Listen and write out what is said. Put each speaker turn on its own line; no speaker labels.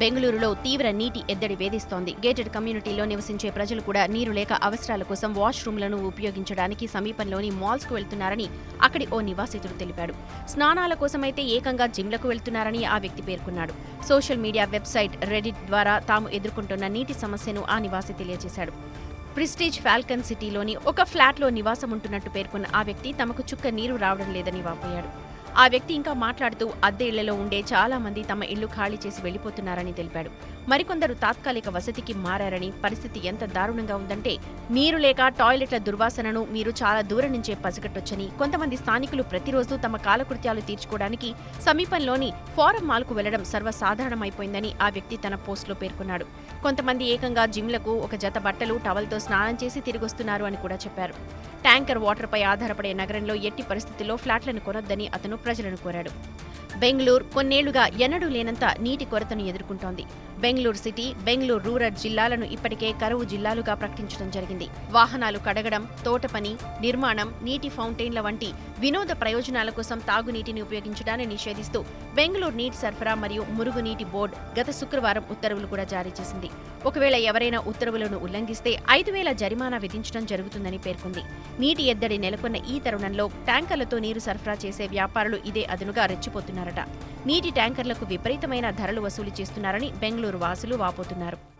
బెంగళూరులో తీవ్ర నీటి ఎద్దడి వేధిస్తోంది. గేటెడ్ కమ్యూనిటీలో నివసించే ప్రజలు కూడా నీరు లేక అవసరాల కోసం వాష్రూమ్లను ఉపయోగించడానికి సమీపంలోని మాల్స్కు వెళ్తున్నారని అక్కడి ఓ నివాసితుడు తెలిపాడు. స్నానాల కోసమైతే ఏకంగా జిమ్లకు వెళ్తున్నారని ఆ వ్యక్తి పేర్కొన్నాడు. సోషల్ మీడియా వెబ్సైట్ రెడిట్ ద్వారా తాము ఎదుర్కొంటున్న నీటి సమస్యను ఆ నివాసి తెలియజేశాడు. ప్రిస్టీజ్ ఫాల్కన్ సిటీలోని ఒక ఫ్లాట్లో నివాసం ఉంటున్నట్టు పేర్కొన్న ఆ వ్యక్తి తమకు చుక్క నీరు రావడం లేదని వాపోయాడు. ఆ వ్యక్తి ఇంకా మాట్లాడుతూ అద్దె ఇళ్ళలో ఉండే చాలా మంది తమ ఇల్లు ఖాళీ చేసి వెళ్ళిపోతున్నారని తెలిపాడు. మరికొందరు తాత్కాలిక వసతికి మారారని పరిస్థితి ఎంత దారుణంగా ఉందంటే నీరు లేక టాయిలెట్ల దుర్వాసనను మీరు చాలా దూరం నుంచే పసిగట్టొచ్చని కొంతమంది స్థానికులు ప్రతిరోజు తమ కాలకృత్యాలు తీర్చుకోవడానికి సమీపంలోని ఫారం మాల్కు వెళ్ళడం సర్వసాధారణమైపోయిందని ఆ వ్యక్తి తన పోస్టులో పేర్కొన్నాడు. కొంతమంది ఏకంగా జిమ్లకు ఒక జత బట్టలు టవల్తో స్నానం చేసి తిరిగొస్తున్నారు అని కూడా చెప్పారు. ట్యాంకర్ వాటర్పై ఆధారపడే నగరంలో ఎట్టి పరిస్థితుల్లో ఫ్లాట్లను కొనొద్దని అతను ప్రజలను కోరాడు. బెంగళూరు కొన్నేళ్ళుగా ఎన్నడూ లేనంత నీటి కొరతను ఎదుర్కొంటోంది. బెంగళూరు సిటీ బెంగళూరు రూరల్ జిల్లాలను ఇప్పటికే కరువు జిల్లాలుగా ప్రకటించడం జరిగింది. వాహనాలు కడగడం తోటపని నిర్మాణం నీటి ఫౌంటైన్ల వంటి వినోద ప్రయోజనాల కోసం తాగునీటిని ఉపయోగించడాన్ని నిషేధిస్తూ బెంగళూరు నీటి సరఫరా మరియు మురుగునీటి బోర్డు గత శుక్రవారం ఉత్తర్వులు కూడా జారీ చేసింది. ఒకవేళ ఎవరైనా ఉత్తర్వులను ఉల్లంఘిస్తే ఐదు వేల జరిమానా విధించడం జరుగుతుందని పేర్కొంది. నీటి ఎద్దడి నెలకొన్న ఈ తరుణంలో ట్యాంకర్లతో నీరు సరఫరా చేసే వ్యాపారులు ఇదే అదునుగా నీటి ట్యాంకర్లకు విపరీతమైన ధరలు వసూలు చేస్తున్నారని బెంగళూరు వాసులు వాపోతున్నారు.